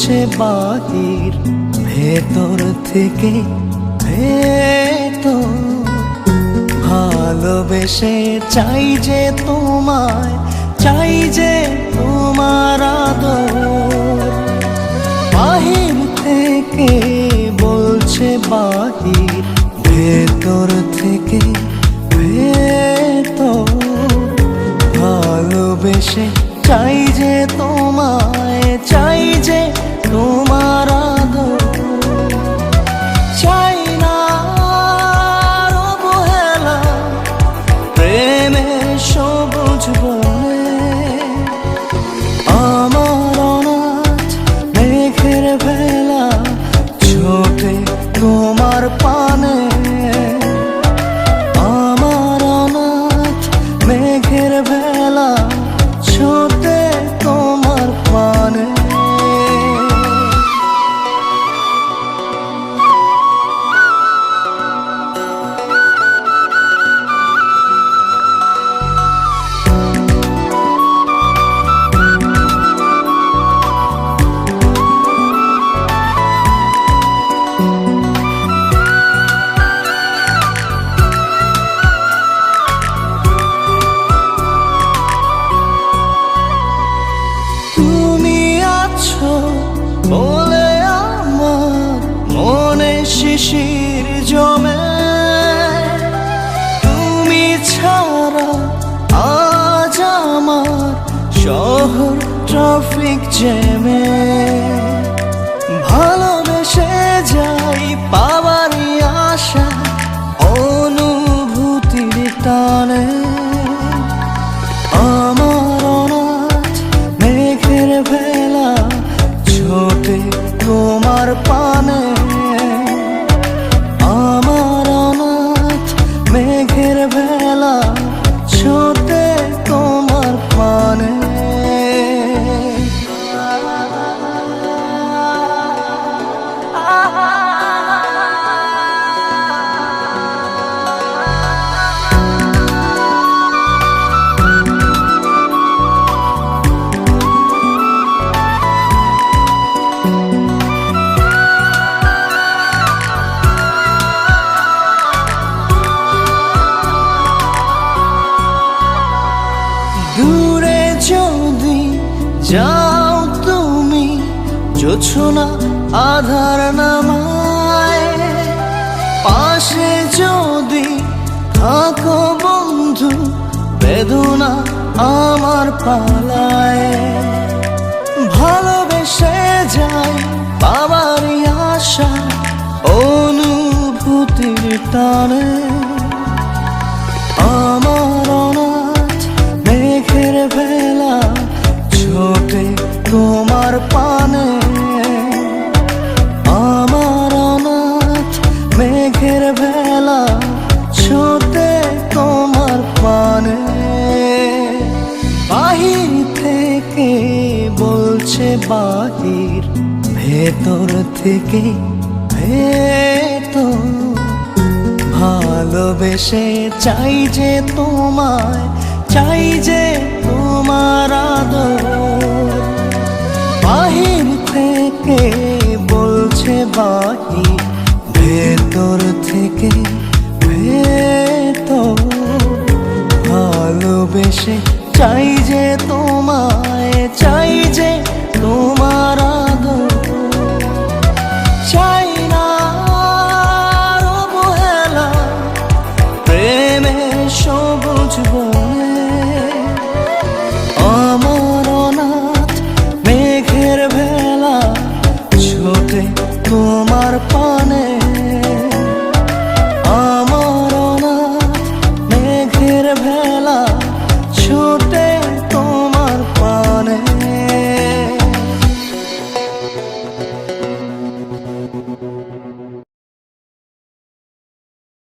বলছে বাহির ভেতর থেকে ভালোবেসে চাই যে তোমায়, চাই যে তোমার বাহির থেকে বলছে বাহির ভেতর থেকে ভেতর। ভালোবেসে চাই যে তোমায় মেঘের শিশির জমে। তুমি ছাড়া আজ আমার শহর ট্রাফিক জ্যামে। ভালোবেসে যাই পাওয়ারই আশা অনুভূতির টানে। আমার অনাথ মেঘের ভেলা ছোটে তোমার পানে। দূরে যদি যাও তুমি জোছনা আধার নামায়। পাশে যদি থাকো বন্ধু, বেদনা আমার পালায়। ভালোবেসে যাই বাবারই আশা, অনুভূতির টানে। মেঘের ভেলা ছোটে তোমার পানে। বাহির থেকে বলছে বাহির, ভেতর থেকে ভেতর। ভালোবেসে চাই যে তোমায়, চাই যে তোমার আদর। বাহির থেকে বলছে বাহির ভেতর থেকে ভেতর ভালোবেসে চাই যে তোমায়, চাই যে তোমার আদর। চাই না অবহেলা সবুজ বনে। আমার অনাথ মেঘের ভেলা, ছোটে তোমার পানে।